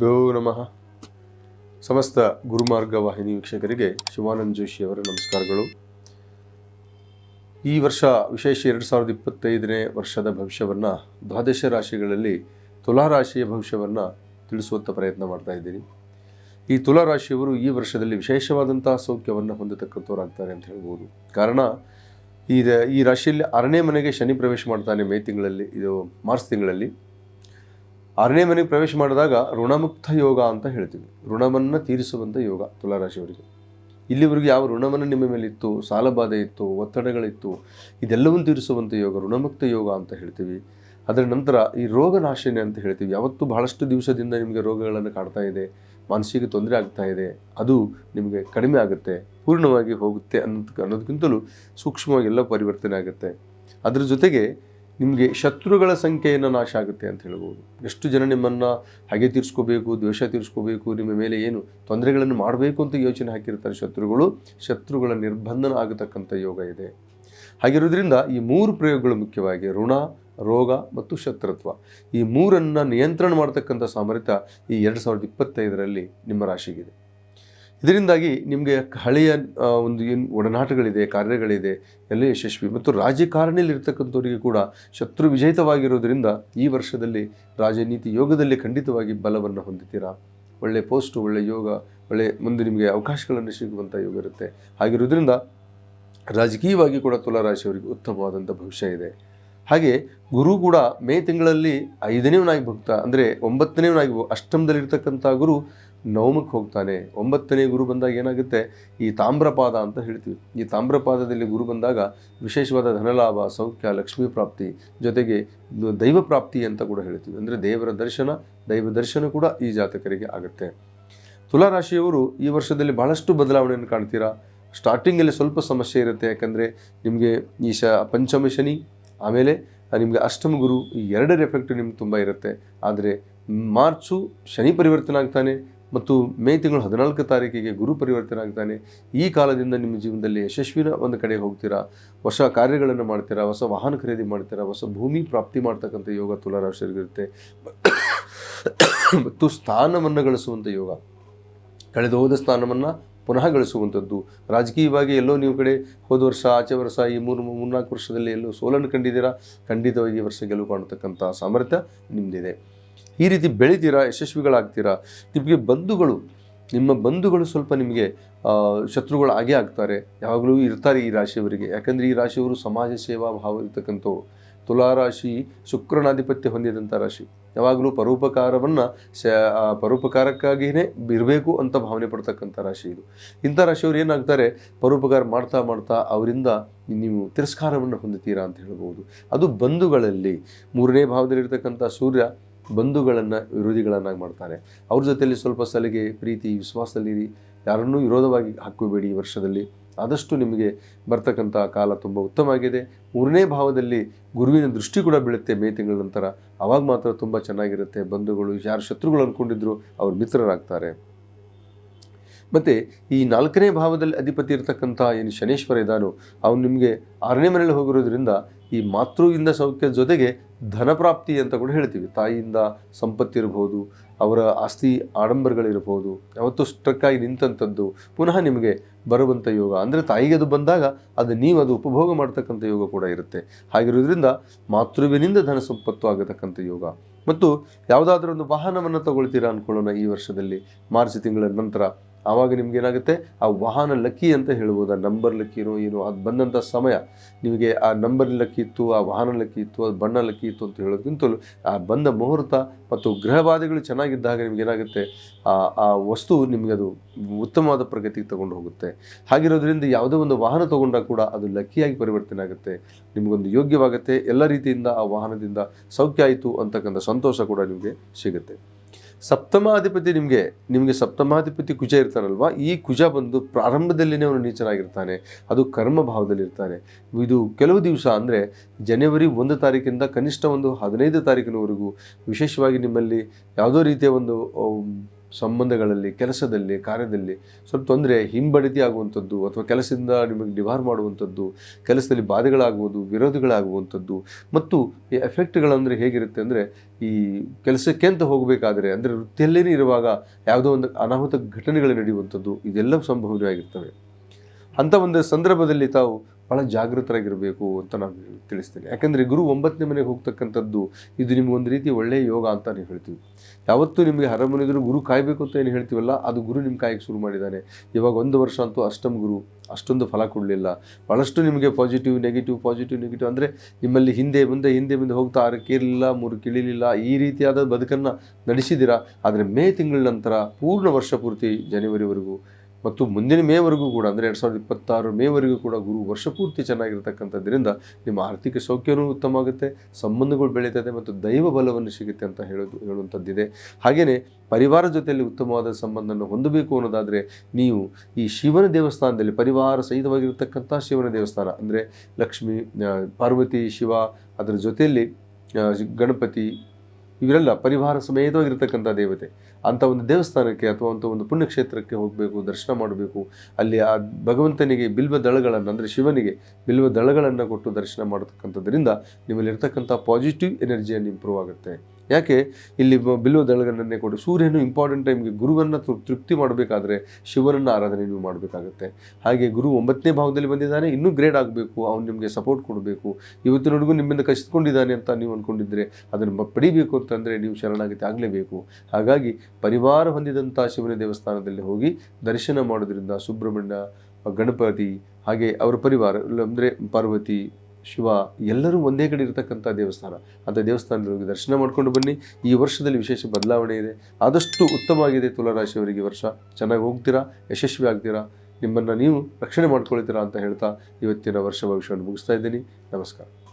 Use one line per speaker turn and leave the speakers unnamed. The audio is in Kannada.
ಗುರುಭ್ಯೋ ನಮಃ. ಸಮಸ್ತ ಗುರುಮಾರ್ಗ ವಾಹಿನಿ ವೀಕ್ಷಕರಿಗೆ ಶಿವಾನಂದ್ ಜೋಶಿ ಅವರ ನಮಸ್ಕಾರಗಳು. ಈ ವರ್ಷ ವಿಶೇಷ ಎರಡು ಸಾವಿರದ ಇಪ್ಪತ್ತೈದನೇ ವರ್ಷದ ಭವಿಷ್ಯವನ್ನು ದ್ವಾದಶ ರಾಶಿಗಳಲ್ಲಿ ತುಲಾ ರಾಶಿಯ ಭವಿಷ್ಯವನ್ನು ತಿಳಿಸುವಂಥ ಪ್ರಯತ್ನ ಮಾಡ್ತಾ ಇದ್ದೀನಿ. ಈ ತುಲಾ ರಾಶಿಯವರು ಈ ವರ್ಷದಲ್ಲಿ ವಿಶೇಷವಾದಂತಹ ಸೌಖ್ಯವನ್ನು ಹೊಂದತಕ್ಕಂಥವ್ರಾಗ್ತಾರೆ ಅಂತ ಹೇಳ್ಬೋದು. ಕಾರಣ, ಈ ಈ ರಾಶಿಯಲ್ಲಿ ಆರನೇ ಮನೆಗೆ ಶನಿ ಪ್ರವೇಶ ಮಾಡ್ತಾನೆ ಮೇ ತಿಂಗಳಲ್ಲಿ, ಇದು ಮಾರ್ಚ್ ತಿಂಗಳಲ್ಲಿ. ಆರನೇ ಮನೆಗೆ ಪ್ರವೇಶ ಮಾಡಿದಾಗ ಋಣಮುಕ್ತ ಯೋಗ ಅಂತ ಹೇಳ್ತೀವಿ. ಋಣವನ್ನು ತೀರಿಸುವಂಥ ಯೋಗ ತುಲಾರಾಶಿಯವರಿಗೆ. ಇಲ್ಲಿವರೆಗೂ ಯಾವ ಋಣವನ್ನು ನಿಮ್ಮ ಮೇಲೆ ಇತ್ತು ಸಾಲಬಾಧೆ ಇತ್ತು, ಒತ್ತಡಗಳಿತ್ತು, ಇದೆಲ್ಲವನ್ನು ತೀರಿಸುವಂಥ ಯೋಗ, ಋಣಮುಕ್ತ ಯೋಗ ಅಂತ ಹೇಳ್ತೀವಿ. ಅದರ ನಂತರ ಈ ರೋಗ ನಾಶನೆ ಅಂತ ಹೇಳ್ತೀವಿ. ಯಾವತ್ತೂ ಬಹಳಷ್ಟು ದಿವಸದಿಂದ ನಿಮಗೆ ರೋಗಗಳನ್ನು ಕಾಡ್ತಾ ಇದೆ, ಮಾನಸಿಕ ತೊಂದರೆ ಆಗ್ತಾ ಇದೆ, ಅದು ನಿಮಗೆ ಕಡಿಮೆ ಆಗುತ್ತೆ, ಪೂರ್ಣವಾಗಿ ಹೋಗುತ್ತೆ ಅನ್ನೋದಕ್ಕೆ ಅನ್ನೋದಕ್ಕಿಂತಲೂ ಸೂಕ್ಷ್ಮವಾಗಿ ಎಲ್ಲ ಪರಿವರ್ತನೆ ಆಗುತ್ತೆ. ಅದರ ಜೊತೆಗೆ ನಿಮಗೆ ಶತ್ರುಗಳ ಸಂಖ್ಯೆಯನ್ನು ನಾಶ ಆಗುತ್ತೆ ಅಂತ ಹೇಳ್ಬೋದು. ಎಷ್ಟು ಜನ ನಿಮ್ಮನ್ನು ಹಾಗೆ ತೀರಿಸ್ಕೋಬೇಕು, ದ್ವೇಷ ತೀರಿಸ್ಕೋಬೇಕು, ನಿಮ್ಮ ಮೇಲೆ ಏನು ತೊಂದರೆಗಳನ್ನು ಮಾಡಬೇಕು ಅಂತ ಯೋಚನೆ ಹಾಕಿರ್ತಾರೆ ಶತ್ರುಗಳು, ಶತ್ರುಗಳ ನಿರ್ಬಂಧನ ಆಗತಕ್ಕಂಥ ಯೋಗ ಇದೆ. ಹಾಗಿರೋದ್ರಿಂದ ಈ ಮೂರು ಪ್ರಯೋಗಗಳು ಮುಖ್ಯವಾಗಿ ಋಣ, ರೋಗ ಮತ್ತು ಶತ್ರುತ್ವ. ಈ ಮೂರನ್ನು ನಿಯಂತ್ರಣ ಮಾಡ್ತಕ್ಕಂಥ ಸಾಮರ್ಥ್ಯ ಈ ಎರಡು ಸಾವಿರದ ಇಪ್ಪತ್ತೈದರಲ್ಲಿ ನಿಮ್ಮ ರಾಶಿಗಿದೆ. ಇದರಿಂದಾಗಿ ನಿಮಗೆ ಹಳೆಯ ಒಂದು ಏನು ಒಡನಾಟಗಳಿದೆ, ಕಾರ್ಯಗಳಿದೆ, ಎಲ್ಲ ಯಶಸ್ವಿ. ಮತ್ತು ರಾಜಕಾರಣಿಯಲ್ಲಿರ್ತಕ್ಕಂಥವರಿಗೆ ಕೂಡ ಶತ್ರು ವಿಜಯಿತವಾಗಿರೋದ್ರಿಂದ ಈ ವರ್ಷದಲ್ಲಿ ರಾಜನೀತಿ ಯೋಗದಲ್ಲಿ ಖಂಡಿತವಾಗಿ ಬಲವನ್ನು ಹೊಂದಿದ್ದೀರಾ ಒಳ್ಳೆಯ ಪೋಸ್ಟು ಒಳ್ಳೆಯ ಯೋಗ ಒಳ್ಳೆಯ ಮುಂದೆ ನಿಮಗೆ ಅವಕಾಶಗಳನ್ನು ಸಿಗುವಂಥ ಯೋಗ ಇರುತ್ತೆ. ಹಾಗಿರೋದ್ರಿಂದ ರಾಜಕೀಯವಾಗಿ ಕೂಡ ತುಲಾರಾಶಿಯವರಿಗೆ ಉತ್ತಮವಾದಂಥ ಭವಿಷ್ಯ ಇದೆ. ಹಾಗೆ ಗುರು ಕೂಡ ಮೇ ತಿಂಗಳಲ್ಲಿ ಐದನೇವನಾಗಿ ಭಕ್ತ, ಅಂದರೆ ಒಂಬತ್ತನೇವನಾಗಿ ಅಷ್ಟಮದಲ್ಲಿರ್ತಕ್ಕಂಥ ಗುರು ನವಮಕ್ಕೆ ಹೋಗ್ತಾನೆ. ಒಂಬತ್ತನೇ ಗುರು ಬಂದಾಗ ಏನಾಗುತ್ತೆ? ಈ ತಾಮ್ರಪಾದ ಅಂತ ಹೇಳ್ತೀವಿ. ಈ ತಾಮ್ರಪಾದದಲ್ಲಿ ಗುರು ಬಂದಾಗ ವಿಶೇಷವಾದ ಧನಲಾಭ, ಸೌಖ್ಯ, ಲಕ್ಷ್ಮೀ ಪ್ರಾಪ್ತಿ ಜೊತೆಗೆ ದೈವ ಪ್ರಾಪ್ತಿ ಅಂತ ಕೂಡ ಹೇಳ್ತೀವಿ. ಅಂದರೆ ದೇವರ ದರ್ಶನ, ದೈವ ದರ್ಶನ ಕೂಡ ಈ ಜಾತಕರಿಗೆ ಆಗುತ್ತೆ. ತುಲಾರಾಶಿಯವರು ಈ ವರ್ಷದಲ್ಲಿ ಬಹಳಷ್ಟು ಬದಲಾವಣೆಯನ್ನು ಕಾಣ್ತೀರಾ? ಸ್ಟಾರ್ಟಿಂಗಲ್ಲಿ ಸ್ವಲ್ಪ ಸಮಸ್ಯೆ ಇರುತ್ತೆ. ಯಾಕಂದರೆ ನಿಮಗೆ ಈ ಶ ಪಂಚಮ ಶನಿ, ಆಮೇಲೆ ನಿಮಗೆ ಅಷ್ಟಮ ಗುರು ಈ ಎರಡರ ಎಫೆಕ್ಟ್ ನಿಮ್ಗೆ ತುಂಬ ಇರುತ್ತೆ. ಆದರೆ ಮಾರ್ಚು ಶನಿ ಪರಿವರ್ತನೆ ಆಗ್ತಾನೆ. ಮತ್ತು ಮೇ ತಿಂಗಳು ಹದಿನಾಲ್ಕು ತಾರೀಕಿಗೆ ಗುರು ಪರಿವರ್ತನೆ ಆಗ್ತಾನೆ ಈ ಕಾಲದಿಂದ ನಿಮ್ಮ ಜೀವನದಲ್ಲಿ ಯಶಸ್ವಿನ ಒಂದು ಕಡೆ ಹೋಗ್ತೀರಾ? ಹೊಸ ಕಾರ್ಯಗಳನ್ನು ಮಾಡ್ತೀರಾ? ಹೊಸ ವಾಹನ ಖರೀದಿ ಮಾಡ್ತೀರಾ? ಹೊಸ ಭೂಮಿ ಪ್ರಾಪ್ತಿ ಮಾಡ್ತಕ್ಕಂಥ ಯೋಗ ತುಲಾರಾಶಿಯರಿಗಿರುತ್ತೆ ಮತ್ತು ಸ್ಥಾನವನ್ನು ಗಳಿಸುವಂಥ ಯೋಗ. ಕಳೆದು ಹೋದ ಸ್ಥಾನವನ್ನು ಪುನಃ ಗಳಿಸುವಂಥದ್ದು. ರಾಜಕೀಯವಾಗಿ ಎಲ್ಲೋ ನೀವು ಕಡೆ ಹೋದ ವರ್ಷ, ಆಚೆ ವರ್ಷ, ಈ ಮೂರು ಮೂರ್ನಾಲ್ಕು ವರ್ಷದಲ್ಲಿ ಎಲ್ಲೋ ಸೋಲನ್ನು ಕಂಡಿದ್ದೀರಾ? ಖಂಡಿತವಾಗಿ ವರ್ಷ ಗೆಲುವು ಕಾಣತಕ್ಕಂಥ ಸಾಮರ್ಥ್ಯ ನಿಮ್ಮದಿದೆ ಈ ರೀತಿ ಬೆಳಿತೀರಾ, ಯಶಸ್ವಿಗಳಾಗ್ತೀರಾ? ನಿಮಗೆ ಬಂಧುಗಳು, ನಿಮ್ಮ ಬಂಧುಗಳು ಸ್ವಲ್ಪ ನಿಮಗೆ ಶತ್ರುಗಳು ಆಗೇ ಆಗ್ತಾರೆ. ಯಾವಾಗಲೂ ಇರ್ತಾರೆ ಈ ರಾಶಿಯವರಿಗೆ. ಯಾಕಂದರೆ ಈ ರಾಶಿಯವರು ಸಮಾಜ ಸೇವಾ ಭಾವ ಇರ್ತಕ್ಕಂಥವು ತುಲಾರಾಶಿ ಶುಕ್ರನಾಧಿಪತ್ಯ ಹೊಂದಿದಂಥ ರಾಶಿ. ಯಾವಾಗಲೂ ಪರೋಪಕಾರವನ್ನು ಶ ಪರೋಪಕಾರಕ್ಕಾಗಿಯೇ ಇರಬೇಕು ಅಂತ ಭಾವನೆ ಪಡ್ತಕ್ಕಂಥ ರಾಶಿ ಇದು. ಇಂಥ ರಾಶಿಯವರು ಏನಾಗ್ತಾರೆ? ಪರೋಪಕಾರ ಮಾಡ್ತಾ ಮಾಡ್ತಾ ಅವರಿಂದ ನೀವು ತಿರಸ್ಕಾರವನ್ನು ಹೊಂದುತ್ತೀರಾ ಅಂತ ಹೇಳ್ಬೋದು. ಅದು ಬಂಧುಗಳಲ್ಲಿ ಮೂರನೇ ಭಾವದಲ್ಲಿರ್ತಕ್ಕಂಥ ಸೂರ್ಯ ಬಂಧುಗಳನ್ನು, ವಿರೋಧಿಗಳನ್ನಾಗಿ ಮಾಡ್ತಾರೆ. ಅವ್ರ ಜೊತೆಯಲ್ಲಿ ಸ್ವಲ್ಪ ಸಲಿಗೆ ಪ್ರೀತಿ ವಿಶ್ವಾಸದಲ್ಲಿರಿ ಯಾರನ್ನೂ ವಿರೋಧವಾಗಿ ಹಾಕೋಬೇಡಿ ಈ ವರ್ಷದಲ್ಲಿ. ಆದಷ್ಟು ನಿಮಗೆ ಬರ್ತಕ್ಕಂಥ ಕಾಲ ತುಂಬ ಉತ್ತಮ ಆಗಿದೆ. ಮೂರನೇ ಭಾವದಲ್ಲಿ ಗುರುವಿನ ದೃಷ್ಟಿ ಕೂಡ ಬೀಳುತ್ತೆ ಮೇ ತಿಂಗಳ ನಂತರ. ಅವಾಗ ಮಾತ್ರ ತುಂಬ ಚೆನ್ನಾಗಿರುತ್ತೆ. ಬಂಧುಗಳು, ಯಾರು ಶತ್ರುಗಳು ಅಂದ್ಕೊಂಡಿದ್ರು ಅವ್ರ ಮಿತ್ರರಾಗ್ತಾರೆ. ಮತ್ತು ಈ ನಾಲ್ಕನೇ ಭಾವದಲ್ಲಿ ಅಧಿಪತಿ ಇರತಕ್ಕಂಥ ಏನು ಶನೇಶ್ವರ ಇದ್ದಾನೋ, ಅವನು ನಿಮಗೆ ಆರನೇ ಮನೇಲಿ ಹೋಗಿರೋದ್ರಿಂದ ಈ ಮಾತೃವಿಂದ ಸೌಖ್ಯದ ಜೊತೆಗೆ ಧನಪ್ರಾಪ್ತಿ ಅಂತ ಕೂಡ ಹೇಳ್ತೀವಿ. ತಾಯಿಯಿಂದ ಸಂಪತ್ತಿರ್ಬೋದು ಅವರ ಆಸ್ತಿ ಆಡಂಬರಗಳಿರ್ಬೋದು, ಯಾವತ್ತೂ ಸ್ಟ್ರಕ್ಕಾಗಿ ನಿಂತಂಥದ್ದು ಪುನಃ ನಿಮಗೆ ಬರುವಂಥ ಯೋಗ. ಅಂದರೆ ತಾಯಿಗೆ ಅದು ಬಂದಾಗ ಅದು ನೀವು ಅದು ಉಪಭೋಗ ಮಾಡ್ತಕ್ಕಂಥ ಯೋಗ ಕೂಡ ಇರುತ್ತೆ. ಹಾಗಿರೋದ್ರಿಂದ ಮಾತೃವಿನಿಂದ ಧನ ಸಂಪತ್ತು ಆಗತಕ್ಕಂಥ ಯೋಗ. ಮತ್ತು ಯಾವುದಾದ್ರೂ ಒಂದು ವಾಹನವನ್ನು ತಗೊಳ್ತೀರಾ ಅಂದ್ಕೊಳ್ಳೋಣ ಈ ವರ್ಷದಲ್ಲಿ, ಮಾರ್ಚ್ ತಿಂಗಳ ನಂತರ. ಆವಾಗ ನಿಮ್ಗೆ ಏನಾಗುತ್ತೆ ಆ ವಾಹನ ಲಕ್ಕಿ ಅಂತ ಹೇಳ್ಬೋದು, ಆ ನಂಬರ್ ಲಕ್ಕಿನೋ ಏನೋ ಅದು ಬಂದಂಥ ಸಮಯ. ನಿಮಗೆ ಆ ನಂಬರ್ ಲಕ್ಕಿ ಇತ್ತು, ಆ ವಾಹನ ಲಕ್ಕಿ ಇತ್ತು, ಅದು ಬಣ್ಣ ಲಕ್ಕಿ ಇತ್ತು ಅಂತ ಹೇಳೋದಕ್ಕಿಂತಲೂ ಆ ಬಂದ ಮುಹೂರ್ತ ಮತ್ತು ಗೃಹವಾದಿಗಳು ಚೆನ್ನಾಗಿದ್ದಾಗ ನಿಮ್ಗೆ ಏನಾಗುತ್ತೆ ಆ ಆ ವಸ್ತು ನಿಮಗೆ ಅದು ಉತ್ತಮವಾದ ಪ್ರಗತಿಗೆ ತಗೊಂಡು ಹೋಗುತ್ತೆ. ಹಾಗಿರೋದ್ರಿಂದ ಯಾವುದೇ ಒಂದು ವಾಹನ ತೊಗೊಂಡಾಗ ಕೂಡ ಅದು ಲಕ್ಕಿಯಾಗಿ ಪರಿವರ್ತನೆ ಆಗುತ್ತೆ. ನಿಮಗೊಂದು ಯೋಗ್ಯವಾಗುತ್ತೆ. ಎಲ್ಲ ರೀತಿಯಿಂದ ಆ ವಾಹನದಿಂದ ಸೌಖ್ಯ ಆಯಿತು ಅಂತಕ್ಕಂಥ ಸಂತೋಷ ಕೂಡ ನಿಮಗೆ ಸಿಗುತ್ತೆ. ಸಪ್ತಮಾಧಿಪತಿ ನಿಮಗೆ ನಿಮಗೆ ಸಪ್ತಮಾಧಿಪತಿ ಕುಜ ಇರ್ತಾನಲ್ವ? ಈ ಕುಜ ಬಂದು ಪ್ರಾರಂಭದಲ್ಲಿನೇ ಅವನು ನೀಚನಾಗಿರ್ತಾನೆ, ಅದು ಕರ್ಮ ಭಾವದಲ್ಲಿರ್ತಾನೆ ಇದು ಕೆಲವು ದಿವಸ ಅಂದರೆ ಜನವರಿ ಒಂದು ತಾರೀಕಿಂದ ಕನಿಷ್ಠ ಒಂದು ಹದಿನೈದು ತಾರೀಕಿನವರೆಗೂ ವಿಶೇಷವಾಗಿ ನಿಮ್ಮಲ್ಲಿ ಯಾವುದೋ ರೀತಿಯ ಒಂದು ಸಂಬಂಧಗಳಲ್ಲಿ, ಕೆಲಸದಲ್ಲಿ, ಕಾರ್ಯದಲ್ಲಿ ಸ್ವಲ್ಪ ತೊಂದರೆ ಹಿಂಬಡಿತಿ ಆಗುವಂಥದ್ದು ಅಥವಾ ಕೆಲಸದಿಂದ ನಿಮಗೆ ಡಿವಾರ್ ಮಾಡುವಂಥದ್ದು, ಕೆಲಸದಲ್ಲಿ ಬಾಧೆಗಳಾಗುವುದು, ವಿರೋಧಗಳಾಗುವಂಥದ್ದು ಮತ್ತು ಈ ಎಫೆಕ್ಟ್ಗಳಂದರೆ ಹೇಗಿರುತ್ತೆ ಅಂದರೆ ಈ ಕೆಲಸಕ್ಕೆ ಅಂತ ಹೋಗಬೇಕಾದ್ರೆ ಅಂದರೆ ವೃತ್ತಿಯಲ್ಲೇ ಇರುವಾಗ ಯಾವುದೋ ಒಂದು ಅನಾಹುತ ಘಟನೆಗಳು ನಡೆಯುವಂಥದ್ದು ಇದೆಲ್ಲ ಸಂಭವವಾಗಿರ್ತವೆ ಅಂಥ ಒಂದು ಸಂದರ್ಭದಲ್ಲಿ ತಾವು ಭಾಳ ಜಾಗೃತರಾಗಿರಬೇಕು ಅಂತ ನಾನು ತಿಳಿಸ್ತೇನೆ. ಯಾಕಂದರೆ ಗುರು ಒಂಬತ್ತನೇ ಮನೆಗೆ ಹೋಗ್ತಕ್ಕಂಥದ್ದು, ಇದು ನಿಮ್ಗೆ ಒಂದು ರೀತಿ ಒಳ್ಳೆಯ ಯೋಗ ಅಂತ ನೀವು ಹೇಳ್ತೀವಿ. ಯಾವತ್ತೂ ನಿಮಗೆ ಹರಮನಿದ್ರು ಗುರು ಕಾಯಬೇಕು ಅಂತ ಏನು ಹೇಳ್ತೀವಲ್ಲ, ಅದು ಗುರು ನಿಮ್ಮ ಕಾಯಕ್ಕೆ ಶುರು ಮಾಡಿದ್ದಾನೆ. ಇವಾಗ ಒಂದು ವರ್ಷ ಅಂತೂ ಅಷ್ಟಮ್ ಗುರು, ಅಷ್ಟೊಂದು ಫಲ ಕೊಡಲಿಲ್ಲ. ಭಾಳಷ್ಟು ನಿಮಗೆ ಪಾಸಿಟಿವ್ ನೆಗೆಟಿವ್ ಪಾಸಿಟಿವ್ ನೆಗೆಟಿವ್ ಅಂದರೆ ನಿಮ್ಮಲ್ಲಿ ಹಿಂದೆ ಮುಂದೆ ಹಿಂದೆ ಮುಂದೆ ಹೋಗ್ತಾ ಆರಕ್ಕೇರಲಿಲ್ಲ ಮೂರು ಕಿಳಿಲಿಲ್ಲ, ಈ ರೀತಿಯಾದ ಬದುಕನ್ನು ನಡೆಸಿದಿರ ಆದರೆ ಮೇ ತಿಂಗಳ ನಂತರ ಪೂರ್ಣ ವರ್ಷ ಪೂರ್ತಿ ಜನವರಿವರೆಗೂ ಮತ್ತು ಮುಂದಿನ ಮೇವರೆಗೂ ಕೂಡ, ಅಂದರೆ ಎರಡು ಸಾವಿರದ ಇಪ್ಪತ್ತಾರು ಮೇವರೆಗೂ ಕೂಡ ಗುರು ವರ್ಷ ಪೂರ್ತಿ ಚೆನ್ನಾಗಿರ್ತಕ್ಕಂಥದ್ರಿಂದ ನಿಮ್ಮ ಆರ್ಥಿಕ ಸೌಖ್ಯವೂ ಉತ್ತಮ ಆಗುತ್ತೆ ಸಂಬಂಧಗಳು ಬೆಳೀತದೆ ಮತ್ತು ದೈವ ಬಲವನ್ನು ಸಿಗುತ್ತೆ ಅಂತ ಹೇಳೋದು, ಹೇಳುವಂಥದ್ದಿದೆ. ಹಾಗೆಯೇ ಪರಿವಾರ ಜೊತೆಯಲ್ಲಿ ಉತ್ತಮವಾದ ಸಂಬಂಧವನ್ನು ಹೊಂದಬೇಕು ಅನ್ನೋದಾದರೆ ನೀವು ಈ ಶಿವನ ದೇವಸ್ಥಾನದಲ್ಲಿ ಪರಿವಾರ ಸಹಿತವಾಗಿರ್ತಕ್ಕಂಥ ಶಿವನ ದೇವಸ್ಥಾನ, ಅಂದರೆ ಲಕ್ಷ್ಮಿ ಪಾರ್ವತಿ, ಶಿವ, ಅದರ ಜೊತೆಯಲ್ಲಿ ಗಣಪತಿ ಇವರೆಲ್ಲ ಪರಿವಾರ ಸಮೇತವಾಗಿರ್ತಕ್ಕಂಥ ದೇವತೆ. ಅಂಥ ಒಂದು ದೇವಸ್ಥಾನಕ್ಕೆ ಅಥವಾ ಅಂಥ ಒಂದು ಪುಣ್ಯಕ್ಷೇತ್ರಕ್ಕೆ ಹೋಗಬೇಕು, ದರ್ಶನ ಮಾಡಬೇಕು. ಅಲ್ಲಿ ಆ ಭಗವಂತನಿಗೆ ಬಿಲ್ವ ದಳಗಳನ್ನು, ಅಂದರೆ ಶಿವನಿಗೆ ಬಿಲ್ವ ದಳಗಳನ್ನು ಕೊಟ್ಟು ದರ್ಶನ ಮಾಡತಕ್ಕಂಥದ್ರಿಂದ ನಿಮ್ಮಲ್ಲಿರ್ತಕ್ಕಂಥ ಪಾಸಿಟಿವ್ ಎನರ್ಜಿಯನ್ನು ಇಂಪ್ರೂವ್ ಆಗುತ್ತೆ. ಯಾಕೆ? ಇಲ್ಲಿ ಬಿಲ್ವ ದಳಗಳನ್ನೇ ಕೊಟ್ಟು ಸೂರ್ಯನು ಇಂಪಾರ್ಟೆಂಟ್ ಟೈಮ್ಗೆ ಗುರುವನ್ನು ತೃಪ್ತಿ ಮಾಡಬೇಕಾದ್ರೆ ಶಿವನನ್ನು ಆರಾಧನೆ ನೀವು ಮಾಡಬೇಕಾಗುತ್ತೆ. ಹಾಗೆ ಗುರು ಒಂಬತ್ತನೇ ಭಾವದಲ್ಲಿ ಬಂದಿದ್ದಾನೆ, ಇನ್ನೂ ಗ್ರೇಡ್ ಆಗಬೇಕು, ಅವನು ನಿಮಗೆ ಸಪೋರ್ಟ್ ಕೊಡಬೇಕು. ಇವತ್ತಿನವರೆಗೂ ನಿಮ್ಮಿಂದ ಕಸಿದುಕೊಂಡಿದ್ದಾನೆ ಅಂತ ನೀವು ಅಂದ್ಕೊಂಡಿದ್ದರೆ ಅದನ್ನು ಪಡಿಬೇಕು ಅಂತಂದರೆ ನೀವು ಶರಣಾಗತಿ ಆಗಲೇಬೇಕು. ಹಾಗಾಗಿ ಪರಿವಾರ ಹೊಂದಿದಂಥ ಶಿವನ ದೇವಸ್ಥಾನದಲ್ಲಿ ಹೋಗಿ ದರ್ಶನ ಮಾಡೋದ್ರಿಂದ ಸುಬ್ರಹ್ಮಣ್ಯ, ಗಣಪತಿ, ಹಾಗೆ ಅವರ ಪರಿವಾರ ಅಂದರೆ ಪಾರ್ವತಿ, ಶಿವ, ಎಲ್ಲರೂ ಒಂದೇ ಕಡೆ ಇರತಕ್ಕಂಥ ದೇವಸ್ಥಾನ. ಅಂಥ ದೇವಸ್ಥಾನದಲ್ಲಿ ಹೋಗಿ ದರ್ಶನ ಮಾಡಿಕೊಂಡು ಬನ್ನಿ. ಈ ವರ್ಷದಲ್ಲಿ ವಿಶೇಷ ಬದಲಾವಣೆ ಇದೆ. ಆದಷ್ಟು ಉತ್ತಮವಾಗಿದೆ ತುಲಾರಾಶಿಯವರಿಗೆ ವರ್ಷ. ಚೆನ್ನಾಗಿ ಹೋಗ್ತೀರಾ? ಯಶಸ್ವಿ ಆಗ್ತೀರಾ? ನಿಮ್ಮನ್ನು ನೀವು ರಕ್ಷಣೆ ಮಾಡ್ಕೊಳ್ತೀರಾ ಅಂತ ಹೇಳ್ತಾ ಇವತ್ತಿನ ವರ್ಷ ಭವಿಷ್ಯವನ್ನು ಮುಗಿಸ್ತಾ ಇದ್ದೀನಿ. ನಮಸ್ಕಾರ.